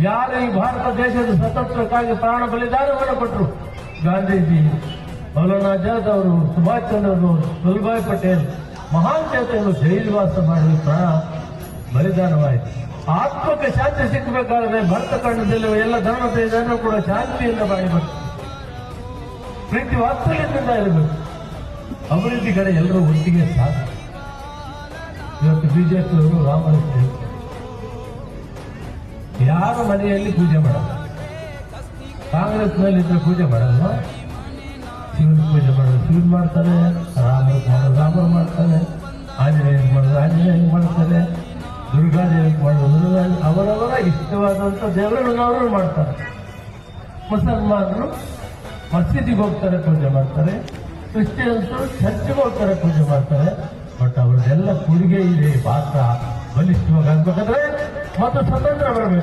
ಯಾರು ಈ ಭಾರತ ದೇಶದ ಸ್ವತಂತ್ರಕ್ಕಾಗಿ ಪ್ರಾಣ ಬಲಿದಾನವನ್ನು ಕೊಟ್ಟರು ಗಾಂಧೀಜಿ, ಮೌಲಾನಾ ಆಜಾದ್ ಅವರು, ಸುಭಾಷ್ ಚಂದ್ರ ವಲ್ಲಭಾಯ್ ಪಟೇಲ್, ಮಹಾನ್ ಚೇತನರು ಜೈಲ್ವಾಸ ಮಾಡಿ ಪ್ರಾಣ ಬಲಿದಾನವಾಯಿತು. ಆತ್ಮಕ್ಕೆ ಶಾಂತಿ ಸಿಕ್ಕಬೇಕಾದ್ರೆ ಭರತ ಖಂಡದಲ್ಲಿರುವ ಎಲ್ಲ ಧರ್ಮದ ಜನರು ಕೂಡ ಶಾಂತಿಯಿಂದ ಬಾಳಬೇಕು ಪ್ರೀತಿ ವಾತ್ಸಲ್ಯದಿಂದ ಇರಬೇಕು. ಅಭಿವೃದ್ಧಿ ಕಡೆ ಎಲ್ಲರೂ ಒಟ್ಟಿಗೆ ಸಾಕು ಇವತ್ತು ಬಿಜೆಪಿಯವರು ರಾಮರಸ್ತೆ ಯಾರ ಮನೆಯಲ್ಲಿ ಪೂಜೆ ಮಾಡಲ್ಲ? ಕಾಂಗ್ರೆಸ್ನಲ್ಲಿದ್ರೆ ಪೂಜೆ ಮಾಡಲ್ಲ ಶಿವನ ಪೂಜೆ ಮಾಡೋದು ಶಿವನ್ ಮಾಡ್ತಾರೆ ರಾಮನ ಮಾಡೋದು ರಾಮರು ಮಾಡ್ತಾರೆ ಆಂಜನೇಯ ಮಾಡೋದು ಆಂಜನೇಯ ಮಾಡ್ತಾರೆ ದುರ್ಗಾದೇವಿ ಮಾಡೋದು ಅವರವರ ಇಷ್ಟವಾದಂಥ ದೇವರುಗಳನ್ನ ಅವರು ಮಾಡ್ತಾರೆ. ಮುಸಲ್ಮಾನರು ಮಸೀದಿಗೆ ಹೋಗ್ತಾರೆ, ಪೂಜೆ ಮಾಡ್ತಾರೆ. ಕ್ರಿಶ್ಚಿಯನ್ಸು ಚರ್ಚ್ಗೆ ಹೋಗ್ತಾರೆ, ಪೂಜೆ ಮಾಡ್ತಾರೆ. ಬಟ್ ಅವ್ರದ್ದೆಲ್ಲ ಕೊಡುಗೆ ಇದೆ ಪಾತ್ರ ಬಲಿಷ್ಠವಾಗಿ ಆಗ್ಬೇಕಾದ್ರೆ ಮತ್ತು ಸ್ವತಂತ್ರ ಬರಬೇಕು.